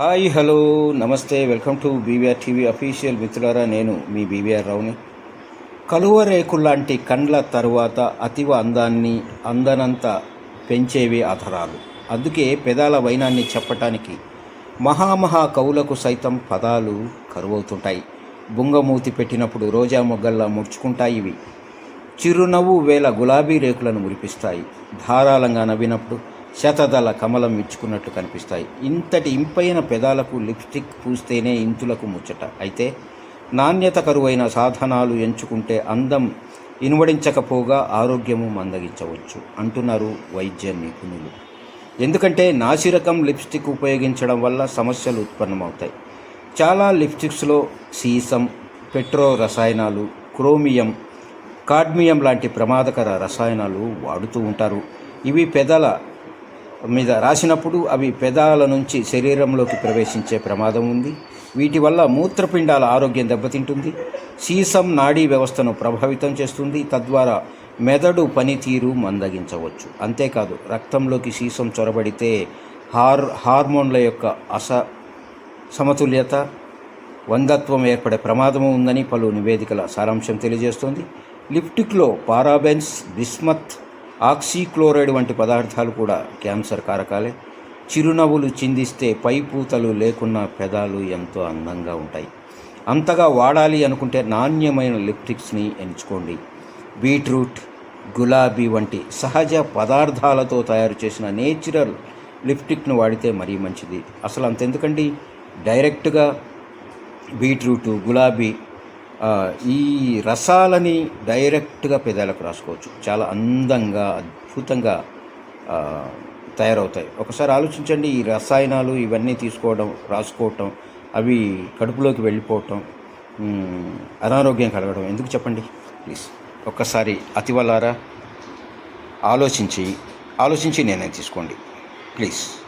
Hi hello నమస్తే welcome to BVR TV official మిత్రులారా నేను మీ బీవీఆర్ రావుని కలువ రేకుల్లాంటి కండ్ల తరువాత అతివ అందాన్ని అందనంత పెంచేవి అధరాలు. అందుకే పెదాల వైనాన్ని చెప్పటానికి మహామహా కవులకు సైతం పదాలు కరువవుతుంటాయి. బుంగమూతి పెట్టినప్పుడు రోజా మొగ్గల్లా ముడుచుకుంటాయి ఇవి. చిరునవ్వు వేల గులాబీ రేకులను మురిపిస్తాయి. ధారాళంగా నవ్వినప్పుడు శతదళ కమలం ఇచ్చుకున్నట్టు కనిపిస్తాయి. ఇంతటి ఇంపైన పెదాలకు లిప్స్టిక్ పూస్తేనే ఇంతులకు ముచ్చట. అయితే నాణ్యత కరువైన సాధనాలు ఎంచుకుంటే అందం ఇనువడించకపోగా ఆరోగ్యము మందగించవచ్చు అంటున్నారు వైద్య నిపుణులు. ఎందుకంటే నాసిరకం లిప్స్టిక్ ఉపయోగించడం వల్ల సమస్యలు ఉత్పన్నమవుతాయి. చాలా లిప్స్టిక్స్లో సీసం పెట్రో రసాయనాలు క్రోమియం కాడ్మియం లాంటి ప్రమాదకర రసాయనాలు వాడుతూ ఉంటారు. ఇవి పెదల మీద రాసినప్పుడు అవి పెదాల నుంచి శరీరంలోకి ప్రవేశించే ప్రమాదం ఉంది. వీటి వల్ల మూత్రపిండాల ఆరోగ్యం దెబ్బతింటుంది. సీసం నాడీ వ్యవస్థను ప్రభావితం చేస్తుంది. తద్వారా మెదడు పనితీరు మందగించవచ్చు. అంతేకాదు రక్తంలోకి సీసం చొరబడితే హార్ హార్మోన్ల యొక్క అస సమతుల్యత వందత్వం ఏర్పడే ప్రమాదము ఉందని పలు నివేదికల సారాంశం తెలియజేస్తోంది. లిప్టిక్లో పారాబెన్స్ బిస్మత్ ఆక్సీక్లోరైడ్ వంటి పదార్థాలు కూడా క్యాన్సర్ కారకాలే. చిరునవ్వులు చిందిస్తే పై పూతలు లేకున్న పెదాలు ఎంతో అందంగా ఉంటాయి. అంతగా వాడాలి అనుకుంటే నాణ్యమైన లిప్టిక్స్ని ఎంచుకోండి. బీట్రూట్ గులాబీ వంటి సహజ పదార్థాలతో తయారు చేసిన నేచురల్ లిప్టిక్ను వాడితే మరీ మంచిది. అసలు అంతెందుకండి? డైరెక్ట్గా బీట్రూటు గులాబీ ఈ రసాలని డైరెక్ట్గా పెదాలకు రాసుకోవచ్చు. చాలా అందంగా అద్భుతంగా తయారవుతాయి. ఒకసారి ఆలోచించండి ఈ రసాయనాలు ఇవన్నీ తీసుకోవడం రాసుకోవటం అవి కడుపులోకి వెళ్ళిపోవటం అనారోగ్యం కలగడం ఎందుకు చెప్పండి? ప్లీజ్. ఒక్కసారి అతివలారా ఆలోచించి ఆలోచించి నిర్ణయం తీసుకోండి. ప్లీజ్.